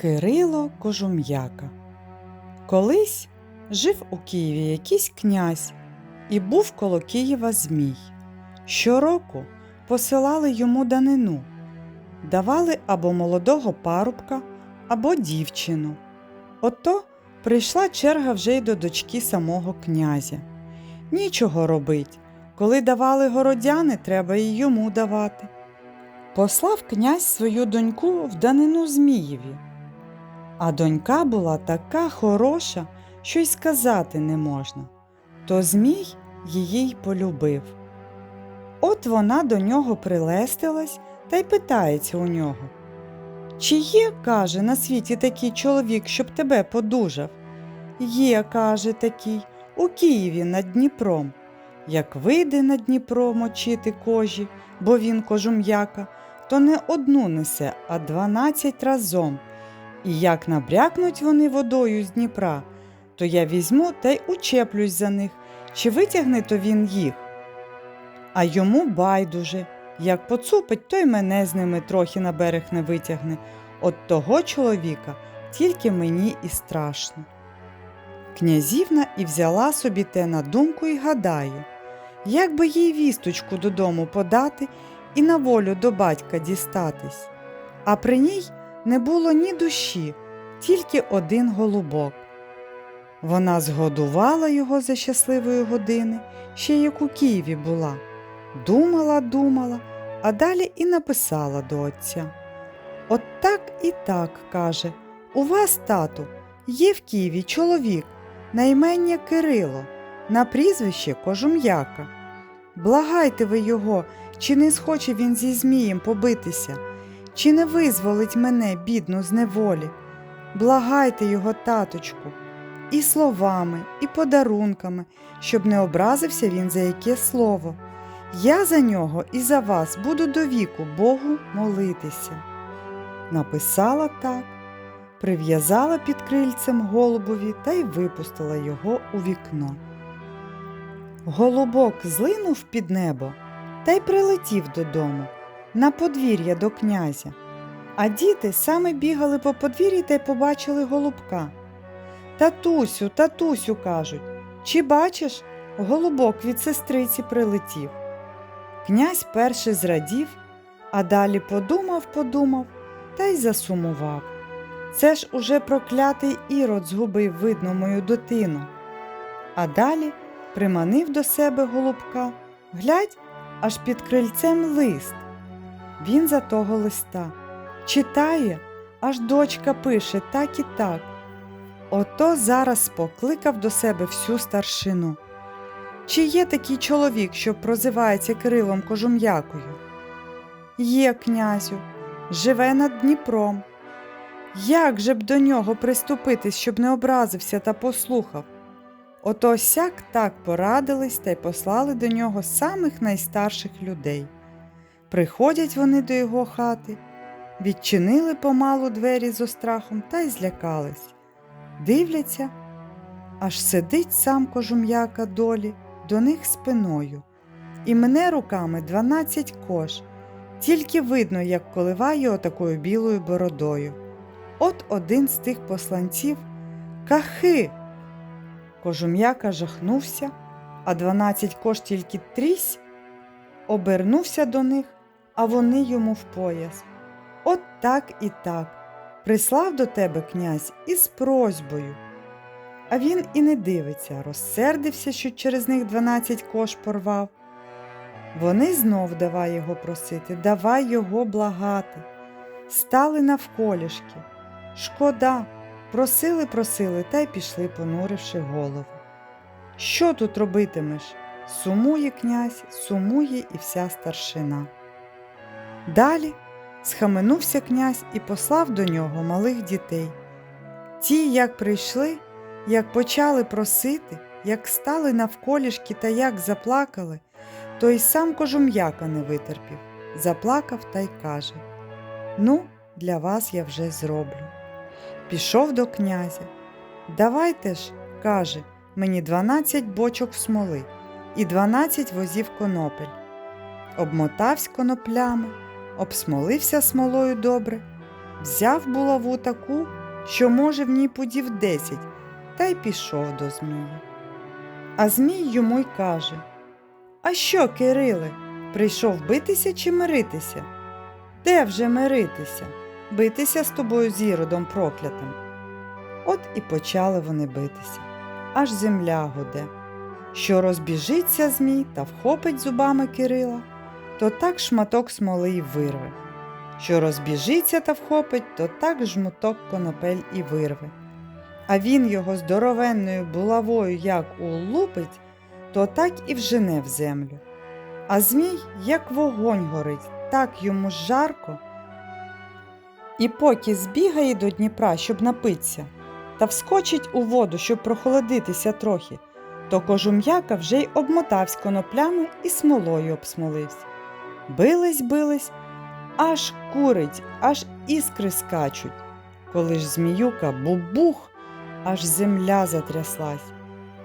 Кирило Кожум'яка. Колись жив у Києві якийсь князь і був коло Києва Змій. Щороку посилали йому данину, давали або молодого парубка, або дівчину. Ото прийшла черга вже й до дочки самого князя. Нічого робить. Коли давали городяни, треба і йому давати. Послав князь свою доньку в данину Змієві. А донька була така хороша, що й сказати не можна. То Змій її й полюбив. От вона до нього прилестилась та й питається у нього. Чи є, каже, на світі такий чоловік, щоб тебе подужав? Є, каже такий, у Києві над Дніпром. Як вийде на Дніпро мочити кожі, бо він кожум'яка, то не одну несе, а дванадцять разом. І як набрякнуть вони водою з Дніпра, то я візьму та й учеплюсь за них, чи витягне то він їх. А йому байдуже, як поцупить, то й мене з ними трохи на берег не витягне. От того чоловіка тільки мені і страшно. Князівна і взяла собі те на думку і гадає, як би їй вісточку додому подати і на волю до батька дістатись. А при ній не було ні душі, тільки один голубок. Вона згодувала його за щасливої години, ще як у Києві була. Думала, думала, а далі і написала до отця. От так і так, каже, у вас, тату, є в Києві чоловік, на Кирило, на прізвище Кожум'яка. Благайте ви його, чи не схоче він зі Змієм побитися, чи не визволить мене, бідну, з неволі. Благайте його, таточку, і словами, і подарунками, щоб не образився він за яке слово. Я за нього і за вас буду до віку Богу молитися. Написала так, прив'язала під крильцем голубові та й випустила його у вікно. Голубок злинув під небо та й прилетів додому, на подвір'я до князя. А діти саме бігали по подвір'ї та й побачили голубка. Татусю, татусю, кажуть, чи бачиш, голубок від сестриці прилетів. Князь перший зрадів, а далі подумав, подумав та й засумував. Це ж уже проклятий ірод згубив, видно, мою дитину. А далі приманив до себе голубка, глядь, аж під крильцем лист. Він за того листа читає, аж дочка пише так і так. Ото зараз покликав до себе всю старшину. Чи є такий чоловік, що прозивається Кирилом Кожум'якою? Є, князю, живе над Дніпром. Як же б до нього приступитись, щоб не образився та послухав? Ото сяк так порадились та й послали до нього самих найстарших людей. Приходять вони до його хати, відчинили помалу двері з острахом та й злякались. Дивляться, аж сидить сам кожум'яка долі до них спиною, і мене руками дванадцять кош, тільки видно, як коливає отакою білою бородою. От один з тих посланців кахи. Кожум'яка жахнувся, а дванадцять кош тільки трісь, обернувся до них, а вони йому в пояс. От так і так. Прислав до тебе князь із просьбою. А він і не дивиться, розсердився, що через них дванадцять кош порвав. Вони знов давай його просити, давай його благати. Стали навколішки. Шкода, просили, просили та й пішли, понуривши голову. Що тут робитимеш? Сумує князь, сумує і вся старшина. Далі схаменувся князь і послав до нього малих дітей. Ті, як прийшли, як почали просити, як стали навколішки та як заплакали, то й сам кожум'яка не витерпів, заплакав та й каже Ну, для вас я вже зроблю. Пішов до князя. Давайте ж, каже, мені дванадцять бочок смоли і дванадцять возів конопель. Обмотавсь коноплями, обсмолився смолою добре, взяв булаву таку, що, може, в ній пудів десять, та й пішов до Змії. А Змій йому й каже: А що, Кириле, прийшов битися чи миритися? Де вже миритися? Битися з тобою з іродом проклятим. От і почали вони битися, аж земля гуде. Що розбіжиться Змій та вхопить зубами Кирила, то так шматок смоли й вирве. Що розбіжиться та вхопить, то так жмуток конопель і вирве. А він його здоровенною булавою як улупить, то так і вжене в землю. А Змій, як вогонь горить, так йому жарко. І поки збігає до Дніпра, щоб напитися, та вскочить у воду, щоб прохолодитися трохи, то кожум'яка вже й обмотавсь коноплями і смолою обсмолився. Бились, бились, аж курить, аж іскри скачуть. Коли ж зміюка бубух, аж земля затряслась.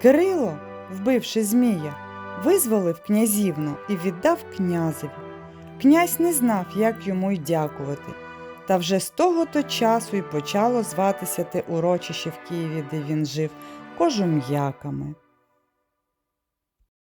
Кирило, вбивши змія, визволив князівну і віддав князеві. Князь не знав, як йому й дякувати. Та вже з того то часу й почало зватися те урочище в Києві, де він жив, кожум'яками.